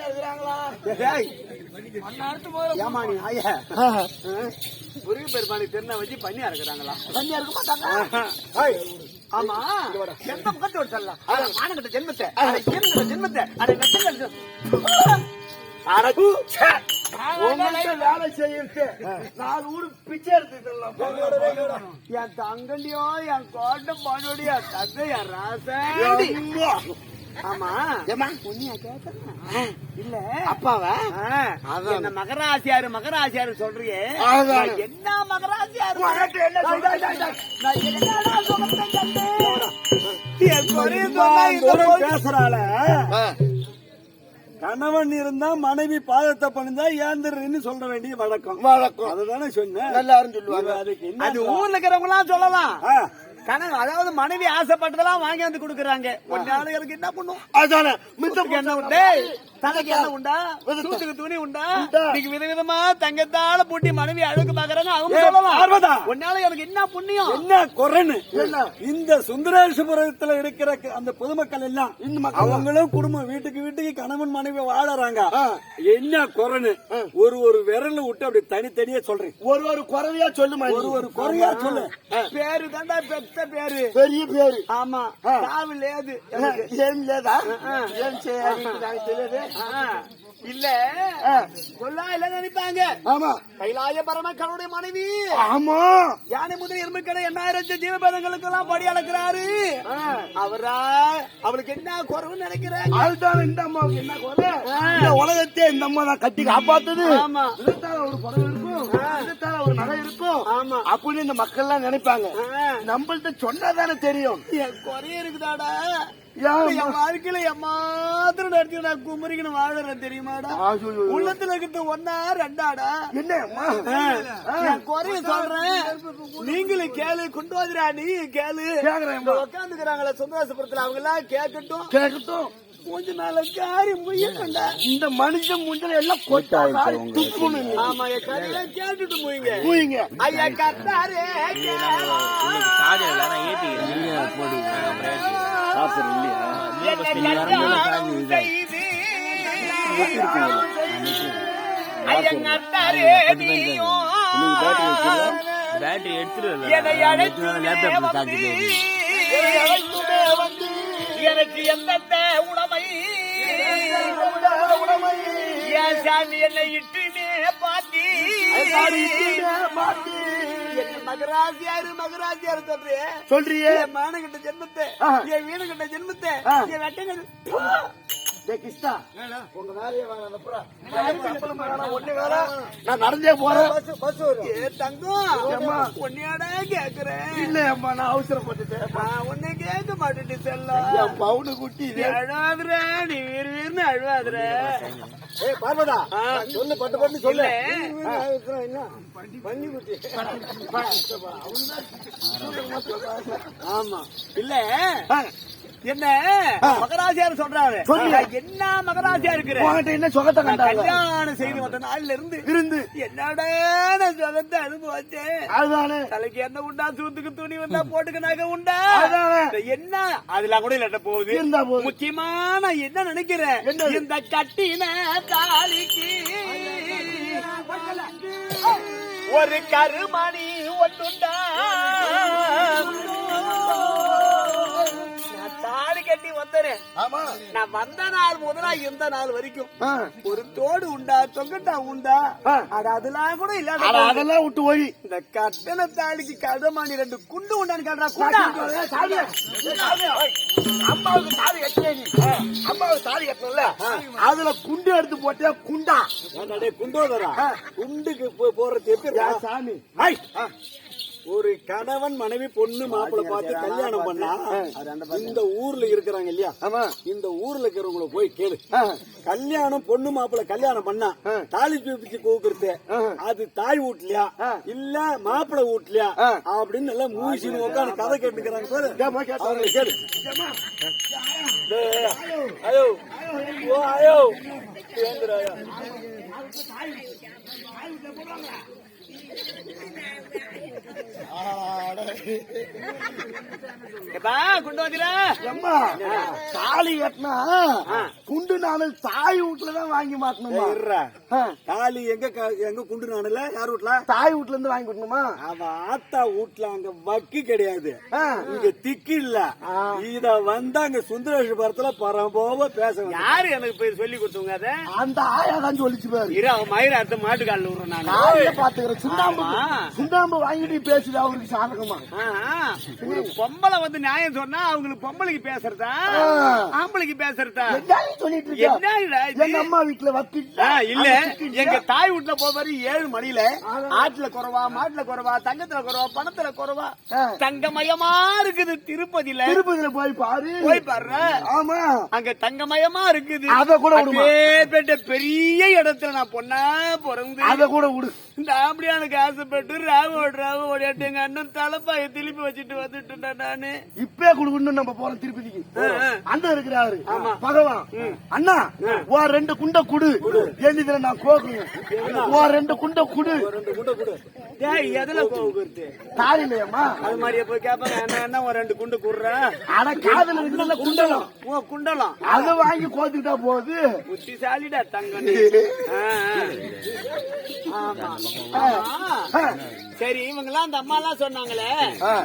இருக்கிறாங்களா ஏம்மா நீ ஆய? முருகன் பெருமானுக்கு தென்ன வச்சு பண்ணி அறுக்கிறாங்களா? தனியா இருக்க மாட்டாங்க. ஆமா. எந்த முகத்தோட சொல்லலாம்? ஆனங்கிட்ட ஜென்மத்தை. ஜென்மத்தை. அடகு உங்கள்கிட்ட வேலை செய்யிருக்கு நாலு ஊரு பிச்சை எடுத்துக்கலாம் என் தங்கண்டியோ என் கோட்டை பாடோடியா தங்க என் ராசாடி ஆமா. ஏமா உன்னையா கேக்குறேன் இல்ல. அப்பாவா? ஆ, என்ன மகராசியாரு மகராசியாரு சொல்றியே. என்ன மகராசியாரு? பேசுறாள. கணவன் இருந்தா மனைவி பாதத்தை பண்ணிந்தா ஏந்திரன்னு சொல்ல வேண்டிய வழக்கம். வழக்கம். அதுதானே சொன்னேன். எல்லாரும் சொல்லுவாங்க. அதுக்கு அது ஊர்ல இருக்கிறவங்க எல்லாம் சொல்லலாம் கணவன் அதாவது மனைவி ஆசைப்பட்டதெல்லாம் வாங்கி வந்து கொடுக்குறாங்க. கொஞ்ச ஆளுகளுக்கு என்ன பண்ணும்? அதானே மித்த மித்தப்புக்கு என்ன உண்டு? தலைக்கு என்ன உண்டா? சூத்துக்கு துணி உண்டா? இன்னைக்கு விதவிதமா தங்கத்தால பூட்டி மனைவி அழகு பாக்குறாங்க அவங்க சொல்லலாம். உன்னால எனக்கு என்ன புண்ணியம்? என்ன குறைன்னு இந்த சுந்தரேஸ்வரத்துல இருக்கிற அந்த பொதுமக்கள் எல்லாம் அவங்களும் குடும்பம் வீட்டுக்கு வீட்டுக்கு கணவன் மனைவி வாழறாங்க. என்ன குறைன்னு ஒரு ஒரு விரல் விட்டு அப்படி தனித்தனியா சொல்றேன். ஒரு ஒரு குறவையா சொல்லுமா ஒரு ஒரு குறையா சொல்லு. பேரு தாண்டா பெத்த பேரு. பெரிய பேரு. ஆமா. சாவு லேது ஏன் செய்யாது எனக்கு தெரியாது ஆ, இல்ல. சொல்லா இல்ல நினைப்பாங்க. ஆமா. கைலாய பரம கடவுடைய மனைவி. ஆமா. யானை முதல் எறும்பு கடை எண்ணாயிரம் ஜீவபேதங்களுக்கு எல்லாம் படி அளக்கிறாரு அவரா அவளுக்கு என்ன குறவுன்னு நினைக்கிறேன். அதுதான் இந்த அம்மாவுக்கு என்ன குறை? இந்த உலகத்தை இந்த அம்மா தான் கட்டி காப்பாத்துது. ஆமா. ஒரு குறை இருக்கும் ஒரு நகை இருக்கும். ஆமா. அப்படின்னு இந்த மக்கள் எல்லாம் நினைப்பாங்க நம்மள்ட்ட சொன்னாதானே தெரியும். குறைய இருக்குதாடா. என் வாழ்க்கையில என் மாத்திரம் நடத்தி நான் குமரிக்கணும் வாழறேன் தெரியுமாடா? உள்ளத்துல இருக்கிறது ஒன்னா ரெண்டாடா? என்ன குறைய சொல்றேன். நீங்களும் கேளு கொண்டு வந்துடா நீ கேளு. கேக்குறேன் உட்காந்துக்கிறாங்களே சுந்தராசபுரத்துல அவங்க எல்லாம் கேட்கட்டும். கேட்கட்டும். கொஞ்ச நாள் காரி முயக்கண்டா இந்த மனுஷன் முஞ்சல எல்லாம் கொட்டா துப்புணும் ஆமா என் கதையெல்லாம் கேட்டுட்டு போயிங்க. பூயிங்க. ஐயா கத்தாரே பேட்டரி எடுத்துட்டு என்னை அழைத்துமே வந்து? என்னை அழைத்துமே வந்து எனக்கு எந்தெந்த உடமை? என் சாமி என்னை இட்டுமே பாத்தி என்ன மகராசியாரு மகராசியாரு சொல்றியே? என் மானகிட்ட ஜென்மத்தை என் வீணுகிட்ட ஜென்மத்தை என் வெட்டங்கள் கிருஷ்ணா உங்க வேலையை வேணாம் அனுப்புறேன். ஒண்ணு வேணாம். நான் நடந்தே போறேன். ஏ தங்கம் உன்னையாடா கேக்குறேன். இல்ல அம்மா நான் அவசரப்பட்டுட்டேன். உன்னை கேட்க மாட்டேன் செல்லம் பவுனு குட்டி அழுவாதுற நீ வீர் வீர்னு அழுவாதுற ஏய் பார்வதா சொல்லு பட்டு பட்டு சொல்லு. இல்ல. பண்ணி குட்டி. ஆமா. இல்ல. என்ன? மகராசியார் சொல்றாரு. என்ன மகராசியா என்ன சுகத்தை கல்யாணம் செய்து வந்த நாள்ல இருந்து இருந்து. என்னடா சுகத்தை அனுபவிச்சேன். அதுதானே. தலைக்கு என்ன உண்டா சூத்துக்கு துணி வந்தா போட்டுக்கு நகை உண்டா? என்ன? அதெல்லாம் கூட இல்லட்ட போகுது. முக்கியமா நான் என்ன நினைக்கிறேன்? இந்த கட்டின தாலிக்கு ஒரு கருமணி ஒன்றுண்டா கட்டி வந்தேன். நான் வந்த நாள் முதலா இருந்த நாள் வரைக்கும். ஒரு தோடு உண்டா தொங்கட்டா உண்டா. அட அதெல்லாம் கூட அட, இல்லாத அதெல்லாம் விட்டு போய். இந்த கட்டண தாலிக்கு கதமானி ரெண்டு குண்டு உண்டான்னு கேட்டா குண்டா? அம்மாவுக்கு தாலி கட்டினே நீ. அம்மாவுக்கு தாலி கட்டல அதுல குண்டு எடுத்து போட்டே குண்டா. குண்டோதரா? குண்டுக்கு போறது எப்படி? சாமி! ஒரு கணவன் மனைவி பொண்ணு மாப்பிள்ளை பார்த்து கல்யாணம் பண்ணா இந்த ஊர்ல இருக்கிறாங்க இல்லையா? இந்த ஊர்ல இருக்கிறவங்கள போய் கேளு. கல்யாணம் பொண்ணு மாப்பிள்ளை கல்யாணம் பண்ணா தாலி தூப்பிச்சு கூக்குறது. அது தாய் வீட்லயா? இல்ல மாப்பிள்ளை வீட்லயா? அப்படின்னு நல்லா மூசின்னு உட்காந்து கதை கேட்டுக்கிறாங்க பாரு. கேளு. ஐயோ ஓ ஐயோ கொண்டு வந்துடா எம்மா தாலி கட்டினா குண்டு நானல் தாய் வீட்டுல தான் வாங்கி மாட்டணுமா? தாலி எங்க எங்க குண்டு நாடுல யார் வீட்ல தாய் வீட்டுல இருந்து வாங்கி கொடுக்கணுமா? அவ ஆத்தா வீட்ல அங்க வக்கு கிடையாது. இங்க திக்கு இல்ல. இத வந்து அங்க சுந்தரேஸ்வரத்துல பரம்போவ பேச. யாரு எனக்கு போய் சொல்லி கொடுத்தவங்க அத? அந்த ஆயா தான் சொல்லிச்சு பாரு. இரு அவன் மயிர அர்த்த மாட்டு காலில் விடுறேன் நான் பாத்துக்கிறேன் சுண்ணாம்பு. சுண்ணாம்பு வாங்கிட்டு பேசுது அவருக்கு சாதகமா. ஒரு பொம்பளை வந்து நியாயம் சொன்னா அவங்களுக்கு பொம்பளைக்கு பேசுறதா. ஆம்பளைக்கு பேசுறதா? சொல்லிட்டு இருக்க? என்னடா இது? எங்க அம்மா வீட்டுல ஆ, இல்ல. எங்க தாய் வீட்டுல போவாரு ஏழு மணில ஆட்டுல குறவா மாட்டுல குறவா தங்கத்துல குறவா பணத்துல குறவா. தங்கமயமா இருக்குது திருப்பதியில. திருப்பதியில போய் பாரு. போய் பாரு ஆமா. அங்க தங்கமயமா இருக்குது. அத கூட பெரிய இடத்துல நான் பொண்ணா பிறந்து அத கூட விடு. இந்த ஆம்படியானுக்கு ஆசைப்பட்டு ராவோட ராவ ஓடியாட்டு எங்க அண்ணன் தலைப்பாய திருப்பி வச்சுட்டு வந்துட்டேன்டா நானு. இப்பே குடுக்கணும் நம்ம போறோம் திருப்பதிக்கு. அண்ணன் இருக்கிறாரு. பகவான். அண்ணா ஓ ரெண்டு குண்ட குடு. எழுதிதுல நான் கோக்குங்க ஓ ரெண்டு குண்ட குடு. ரெண்டு குண்டை கொடு. டேய் எதுல கோவுக்குறது தாலி இல்லையம்மா. அது மாதிரியே போய் கேட்பாங்க என்ன என்ன ஒரு ரெண்டு குண்டு குடுறேன் அட காதல் இருக்குல்ல குண்டலம். ஓ குண்டலம். அத வாங்கி கோத்துக்கிட்டா போகுது. புத்திசாலிடா தங்கம் நீ. 啊。சரி இவங்க எல்லாம் அந்த அம்மா எல்லாம் சொன்னாங்களே.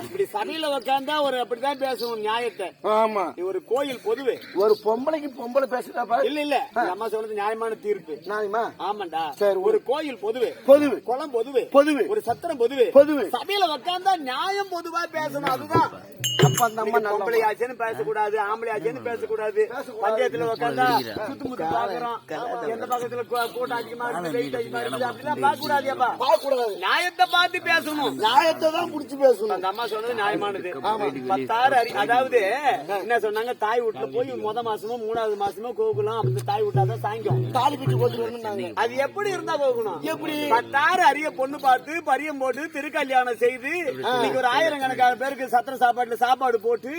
இப்படி சபையில உட்கார்ந்தா ஒரு அப்படிதான் பேசணும் நியாயத்தை. ஆமா. இது ஒரு கோயில் பொதுவே. ஒரு பொம்பளைக்கு பொம்பளை பேசுறா இல்ல இல்ல. அம்மா சொல்றது நியாயமான தீர்ப்பு. நாளைமா ஆமாண்டா. சரி, ஒரு கோயில் பொதுவே. பொதுவு. குளம் பொதுவே. பொதுவு. ஒரு சத்திரம் பொதுவே. பொதுவு. சபையில உட்கார்ந்தா நியாயம் பொதுவா பேசணும் அதுதான். அப்ப அந்த அம்மா பொம்பளை ஆச்சுன்னு பேசக்கூடாது ஆம்பளை ஆச்சுன்னு பேசக்கூடாது. பஞ்சாயத்துல உட்காந்தா சுத்து முத்து பாக்குறோம். எந்த பக்கத்துல கூட்டம் அதிகமா இருக்குது வெயிட் அதிகமா இருக்குது அப்படிலாம் பார்க்க கூடாது நியாயத்தை பார்த்து பேசணும். நியாயத்தை தான் புடிச்சு பேசணும். அந்த அம்மா சொன்னது நியாயமானது. பத்தாறு அறி அதாவது என்ன சொன்னாங்க? தாய் வீட்டுல போய் முத மாசமோ மூணாவது மாசமோ கோகுலாம் அப்படி தாய் வீட்டாதான் சாயங்கம் தாலி கட்டி கோத்து வரணும்னாங்க. அது எப்படி இருந்தா போகணும்? எப்படி? பத்தாறு அரிய பொண்ணு பார்த்து பரியம் போட்டு திருக்கல்யாணம் செய்து இன்னைக்கு ஒரு ஆயிரம் கணக்கான பேருக்கு சத்திர சாப்பாட்டுல சாப்பாடு போட்டு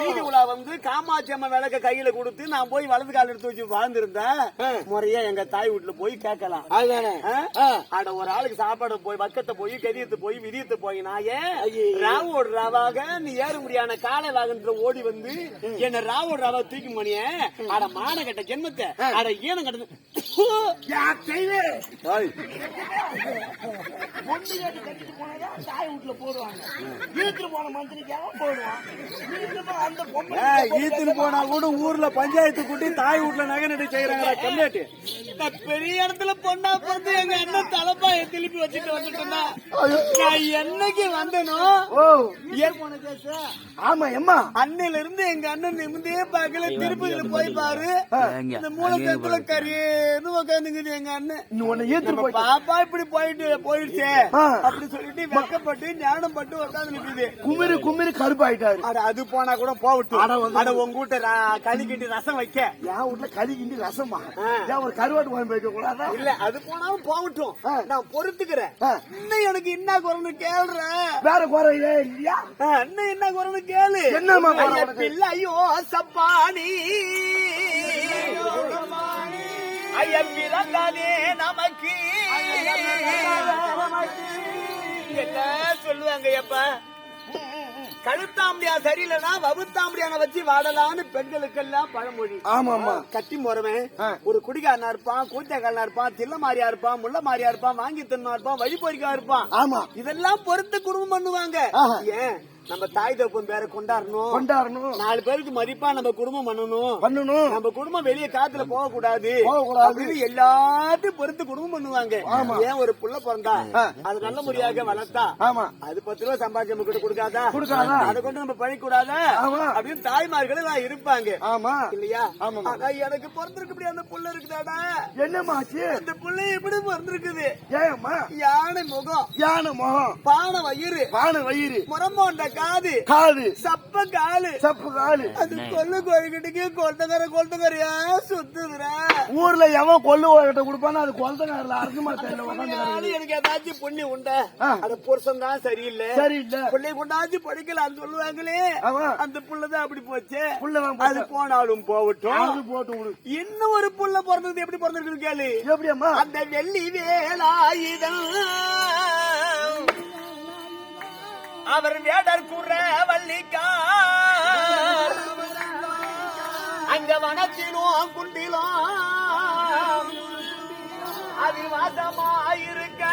வீதி உலா வந்து காமாட்சி அம்மா விளக்க கையில கொடுத்து நான் போய் வலது கால் எடுத்து வச்சு வாழ்ந்திருந்தா முறையா எங்க தாய் வீட்டுல போய் கேட்கலாம்? அட ஒரு ஆளுக்கு சாப்பாடு போய் வக்கத்தை போய் கதியத்து போய் விதியத்து போய் நாயே ராவோடு ராவாக நீ ஏற முடியான காலை வாகனத்துல ஓடி வந்து என்ன ராவோடு ராவா தூக்கி மணிய அட மான கட்ட ஜென்மத்தை. அட ஈனம் கட்ட யார் செய்வே தாய், பொண்ணு கேட்டு கட்டிட்டு போனதா தாய் வீட்டுல போடுவாங்க. இழுத்துட்டு போன மந்திரிக்காக போடுவான். அந்த கூட ஊர்ல பஞ்சாயத்து கூட்டி தாய் வீட்டுல நகை நட்டு செய்யறாங்க கம்யூனிட்டி. நான் பெரிய இடத்துல பொண்ணா பிறந்து எங்க அண்ணன் தலைப்பாய திருப்பி வச்சுட்டு வந்துட்டேன்னா நான் என்னைக்கு வந்தனோ? ஓ. ஏர் போன கேஸ் ஆமா எம்மா அன்னையில இருந்து எங்க அண்ணன் நிமிந்தே பார்க்கல. திருப்பதியில போய் பாரு. இந்த மூலக்கத்துல கரியேன்னு உட்காந்துங்குது எங்க அண்ணன். நீ உன்னை போய் பாப்பா இப்படி போயிட்டு போயிடுச்சே. அப்படி சொல்லிட்டு வெக்கப்பட்டு ஞானம் பட்டு உட்காந்து நிக்குது குமிரி குமிரி கருப்பாயிட்டாரு. அட அது போனா கூட போகட்டும். அட உங்க வீட்டை களி கட்டி ரசம் வைக்க. என் வீட்டுல கறி கிண்டி ரசமா. ஏன் ஒரு கருவாட்டு குழம்பு வைக்க கூடாதா இல்ல அது போனாலும் போகட்டும். நான் பொறுத்துக்கிறேன். இன்னும் எனக்கு என்ன குறைன்னு கேள்றேன் வேற குறையே இல்லையா? இன்னும் என்ன குறைன்னு கேளு. குறை உனக்கு? பிள்ளையோ சப்பானி. ஐயன் பிறந்தானே நமக்கு. என்ன சொல்லுவாங்க எப்ப கழுத்தாம்படியா சரியில்லைன்னா வகுத்தாம்படியான வச்சு வாடலாம்னு பெண்களுக்கெல்லாம் பழமொழி. ஆமா ஆமா கட்டி முறவன். ஒரு குடிகாரனா இருப்பான் கூத்தக்காரனா இருப்பான் தில்ல மாரியா இருப்பான் முள்ள மாரியா இருப்பான் வாங்கி தின்னா இருப்பான் வழி பொறிக்கா இருப்பான். ஆமா. இதெல்லாம் பொறுத்து குடும்பம் பண்ணுவாங்க. ஏன்? நம்ம தாய் தப்பன் பேரை கொண்டாடணும். கொண்டாடணும். நாலு பேருக்கு மதிப்பா நம்ம குடும்பம் பண்ணணும். பண்ணணும். நம்ம குடும்பம் வெளியே காத்துல போக கூடாது. அப்படின்னு எல்லாத்தையும் பொறுத்து குடும்பம் பண்ணுவாங்க. ஆமா. ஏன் ஒரு புள்ள பிறந்தா. அது நல்ல முறையாக வளர்த்தா? ஆமா. அது பத்து ரூபா சம்பாதிச்சு நம்ம கிட்ட கொடுக்காதா? கொடுக்காதா? அதை கொண்டு நம்ம பழி கூடாதா ஆமா. அப்படின்னு தாய்மார்கள் எல்லாம் இருப்பாங்க. ஆமா. இல்லையா. ஆனா எனக்கு பிறந்திருக்கு இப்படி அந்த புள்ள இருக்குதாடா? என்னம்மா ஆச்சு? அந்த புள்ள எப்படி பிறந்திருக்குது. ஏம்மா? யானை முகம். யானை முகம். பானை வயிறு. பானை வயிறு. முரமோண்ட காது. காது. சப்ப காலு. சப்பு காலு. அது கொல்லு கோழிக்கிட்டுக்கு கொட்டக்கார கொட்டக்காரியா சுத்துதுடா. ஊர்ல எவன் கொள்ளு கிட்ட கொடுப்பானோ அது தெரியல உட்காந்து நானும் எனக்கு ஏதாச்சும் புண்ணியம் உண்டா. அந்த புருஷன் தான் சரியில்லை. சரியில்லை. பிள்ளை கொண்டாச்சு படிக்கலாம்னு சொல்லுவாங்களே. ஆமா. அந்த புள்ளதான் அப்படி போச்சு. அது போனாலும் போகட்டும். அது போட்டு விடு இன்னும் ஒரு புள்ள பிறந்தது எப்படி பிறந்திருக்கு கேளு. எப்படியம்மா? அந்த வெள்ளி வேலாயுதம். அவர் வேடர் கூற வள்ளிக்கா அங்க வனத்திலும் குண்டிலும் அதில் வாசமாயிருக்க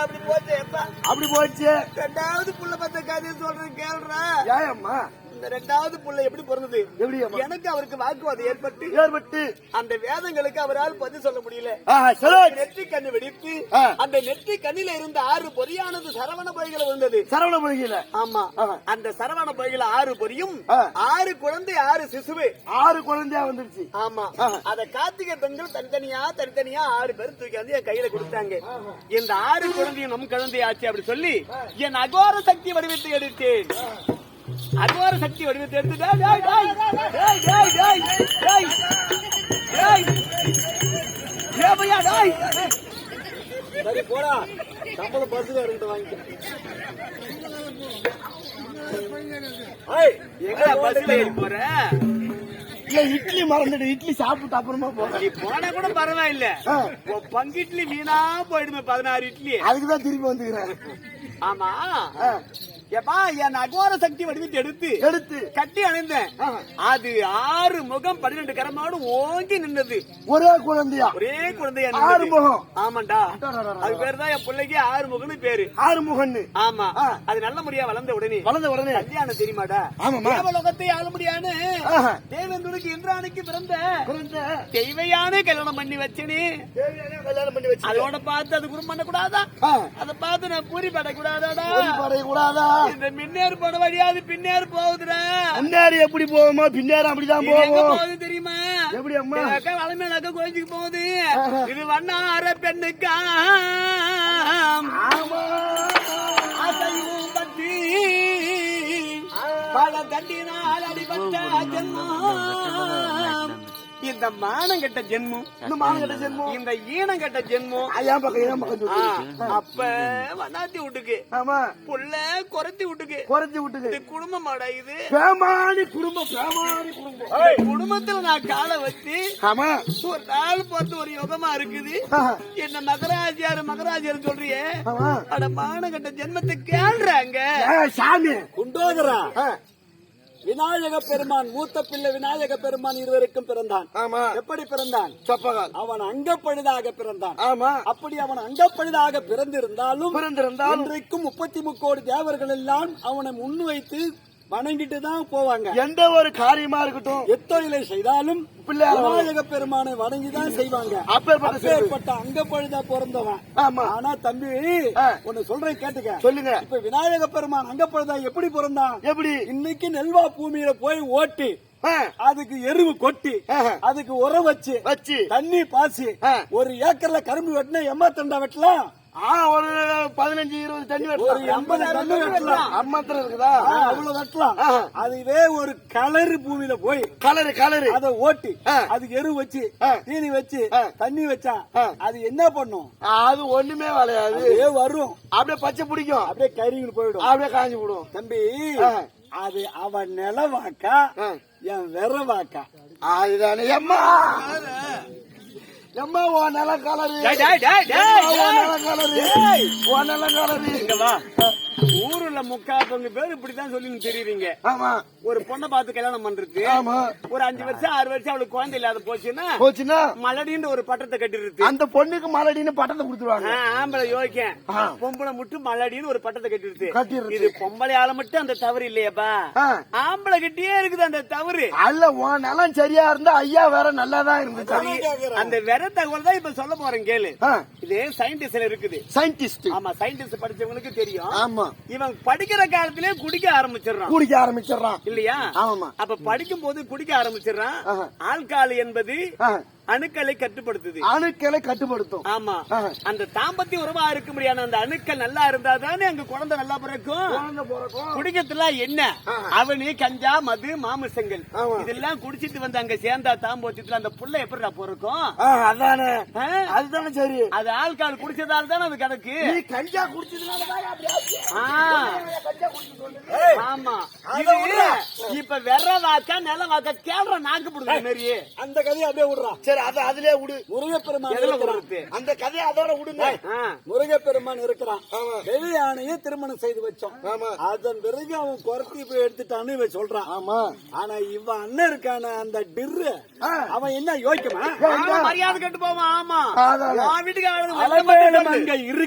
அப்படி போச்சு அப்படி போச்சு. ரெண்டாவது புள்ள பத்த கதையை சொல்றேன் கேள்றா. ஏயம்மா இந்த ரெண்டாவது புள்ள எப்படி பிறந்தது எப்படி எனக்கு அவருக்கு வாக்குவாதம் ஏற்பட்டு ஏற்பட்டு. அந்த வேதங்களுக்கு அவரால் பதில் சொல்ல முடியல. நெற்றி கண்ணு வெடித்து. அந்த நெற்றி கண்ணில இருந்த ஆறு பொறியானது சரவண பொய்களை வந்தது சரவண பொய்கையில ஆமா. அந்த சரவண பொய்களை ஆறு பொரியும். ஆறு குழந்தை ஆறு சிசுவு. ஆறு குழந்தையா வந்துருச்சு. ஆமா. அத கார்த்திகை பெண்கள் தனித்தனியா தனித்தனியா ஆறு பேர் தூக்கி வந்து என் கையில கொடுத்தாங்க. இந்த ஆறு குழந்தையும் நம் குழந்தையாச்சு அப்படி சொல்லி என் அகோர சக்தி வடிவத்தை எடுத்தேன். அகோர சக்தி வடிவத்தை எடுத்து. சரி போடா. சம்பளம் பஸ்ஸுல இருந்து வாங்கிக்க ஏய், எங்கடா பஸ்ல ஏறி போற? இல்ல இட்லி மறந்துட்டு இட்லி சாப்பிட்டு அப்புறமா போறேன் நீ போனா கூட பரவாயில்ல. பங்கு இட்லி வீணா போயிடுமே பதினாறு இட்லி. அதுக்குதான் திருப்பி வந்துக்கிறேன். ஆமா? ஏப்பா என் அகோர சக்தி வடிவத்தை எடுத்து எடுத்து. கட்டி அணைந்தேன். அது ஆறு முகம் பன்னிரண்டு கரமாடு ஓங்கி நின்னது ஒரே குழந்தையா? ஒரே குழந்தையா ஆறு. முகம். ஆமாண்டா. அது பேர் தான் என் பிள்ளைக்கு ஆறு முகம்னு பேரு ஆறு முகன்னு ஆமா. அது நல்ல முறையா வளர்ந்த உடனே வளர்ந்த உடனே கல்யாணம் தெரியுமாடா? ஆமாம்மா. தேவலோகத்தை ஆள முடியான்னு. தேவேந்திரனுக்கு இந்திராணிக்கு பிறந்த. குழந்தை தெய்வையான கல்யாணம் பண்ணி வச்சனே. கல்யாணம் பண்ணி வச்சு அதோட பார்த்து அது குரும் பண்ண கூடாதா. அதை பார்த்து நான் பூரி பட கூடாதாடா ஓடி படைய கூடாதா இந்த மின்னேறு போட வழியாது பின்னேறு போகுதுடா. முன்னாடி எப்படி போவோமோ பின்னாடி அப்படிதான் போகுது தெரியுமா? எப்படி அம்மா? அக்கா வளமையில அக்கா கோயிலுக்கு போகுது. இது வண்ணார பெண்ணுக்கா. ஆமா. அசைவும் பற்றி பல தண்டினால் அடிபட்ட ஜென்மம் இந்த மானம் கெட்ட ஜென்மம் இந்த மாங்கட்ட ஜென்மம். இந்த ஈனம் கெட்ட ஜென்மம். ஐயா பக்கம் ஏன் பக்கம். அப்ப வண்ணாத்தி விட்டுக்கு. ஆமா. புள்ள குறைத்தி விட்டுக்கு. குறைச்சி விட்டுது இது குடும்பமாடா இது பேமானி குடும்பம் பேமானி குடும்பம். குடும்பத்துல நான் காலை வச்சு ஆமா. ஒரு நாள் பார்த்து ஒரு யோகமா இருக்குது. என்ன மகராஜியார் மகராஜியார் சொல்றியே? அட மானகட்ட ஜென்மத்தை கேள்றாங்க. சாமி. குண்டோதரா விநாயக பெருமான் மூத்த பிள்ளை விநாயக பெருமான் இருவருக்கும் பிறந்தான். ஆமா. எப்படி பிறந்தான்? சொப்பகால். அவன் அங்கப்பழுதாக பிறந்தான். ஆமா. அப்படி அவன் அங்கப்பழுதாக பிறந்திருந்தாலும் பிறந்திருந்தாலும் இன்றைக்கும் முப்பத்தி முக்கோடி தேவர்கள் எல்லாம் அவனை முன் வைத்து வணங்கிட்டு தான் போவாங்க. எந்த ஒரு காரியமா இருக்கட்டும். எத்தொழிலை செய்தாலும் விநாயக பெருமானை வணங்கி தான் செய்வாங்க. அப்பேற்பட்ட. அப்பேற்பட்ட அங்கப்பழுதா பிறந்தவன் ஆமா. ஆனா தம்பி. ஒன்னு சொல்றேன் கேட்டுக்க. சொல்லுங்க. இப்ப விநாயக பெருமான் அங்கப்பழுதா எப்படி பிறந்தான் எப்படி? இன்னைக்கு நெல்வா பூமியில போய் ஓட்டி அதுக்கு எருவு கொட்டி. அதுக்கு உரம் வச்சு வச்சு. தண்ணி பாசி. ஒரு ஏக்கர்ல கரும்பு வெட்டினா எம்மா தண்டா வெட்டலாம்? ஆ ஒரு பதினஞ்சு இருபது தண்ணி வெட்டலாம் எண்பது தண்ணி வெட்டலாம் அம்மத்துல இருக்குதா அவ்வளவு வெட்டலாம். அதுவே ஒரு கலரு பூமியில போய் கலரு கலரு அத ஓட்டி. அதுக்கு எரு வச்சு. தீனி வச்சு. தண்ணி வச்சா. அது என்ன பண்ணும் அது ஒண்ணுமே விளையாது வரும் அப்படியே பச்சை பிடிக்கும் அப்படியே கறின்னு போயிடும் அப்படியே காஞ்சி விடும் தம்பி. அது அவன் நிலவாக்கா ஆ. என் விரவாக்கா அதுதானே எம்மா எம்மா ஓ நில கலரு டேய், டேய், டேய், டேய், ஓ டேய். நில கலரு ஓ நில கலரு இங்க வா. ஊருல முக்கா பங்கு பேர் இப்படித்தான் சொல்லி தெரியுறீங்க. ஆமா. ஒரு பொண்ணை பார்த்து கல்யாணம் பண்றது ஆமா. ஒரு அஞ்சு வருஷம் ஆறு வருஷம் அவளுக்கு குழந்தை இல்லாத போச்சுன்னா போச்சுன்னா? மலடின்ற ஒரு பட்டத்தை கட்டிடுது அந்த பொண்ணுக்கு மலடின்னு பட்டத்தை கொடுத்துருவாங்க. ஆம்பளை யோக்கியம் ஆ. பொம்பளை மட்டும் மலடின்னு ஒரு பட்டத்தை கட்டிடுது கட்டிடுது. இது பொம்பளை ஆள மட்டும் அந்த தவறு இல்லையாப்பா. ஆம்பளை கிட்டயே இருக்குது அந்த தவறு. அல்ல உன் நிலம் சரியா இருந்தா ஐயா வேற நல்லாதான் இருந்துச்சு அந்த வெற தகவல் தான் இப்ப சொல்ல போறேன் கேளு. இது சயின்டிஸ்ட்ல இருக்குது. சயின்டிஸ்ட் ஆமா சயின்டிஸ்ட் படிச்சவங்களுக்கு தெரியும். ஆமா. இவன் படிக்கிற காலத்திலே குடிக்க ஆரம்பிச்சிடுறான். குடிக்க ஆரம்பிச்சிடுறான். இல்லையா? ஆமாமா அப்ப படிக்கும் போது குடிக்க ஆரம்பிச்சிடுறான். ஆல்கால் என்பது. அணுக்களை கட்டுப்படுத்துது. அணுக்களை கட்டுப்படுத்தும். ஆமா. அந்த தாம்பத்திய உறவா இருக்க முடியாது அந்த அணுக்கள் நல்லா இருந்தா தானே அங்க குழந்தை நல்லா பிறக்கும். குடிக்கிறதுல என்ன? அவனி கஞ்சா மது மாமிசங்கள். ஆமா. இதெல்லாம் குடிச்சிட்டு வந்து அங்க சேர்ந்தா தாம்போத்தியத்துல அந்த புள்ள எப்படிடா பிறக்கும்? அதானே? அதுதானே சரி. அது ஆல்கால் குடிச்சதால தானே அது கிடக்கு. கஞ்சா குடிச்சதுனாலதான் ஆமா. இது இப்ப வெற வாக்கா நில வாக்கா கேள்ற நாக்கு பிடிக்கிற மாதிரி அந்த கதையை அப்படியே விடுறான் சரி சரி அத அதுலயே விடு. முருகப்பெருமான் எதுல இருக்கிறான். கொடுத்து அந்த கதையை அதோட விடுங்க. முருகப்பெருமான் இருக்கிறான். வெளி யானையை திருமணம் செய்து வச்சோம் ஆமா. அதன் பிறகு அவன் குறத்தி போய் எடுத்துட்டான்னு இவன் சொல்றான். ஆமா. ஆனா இவன் அண்ணன் இருக்கான அந்த டிர்ரு ஆ. அவன் என்ன யோசிக்குமா? மரியாதை கட்டு போவான். ஆமா. வீட்டுக்கு அங்க இருக்கு.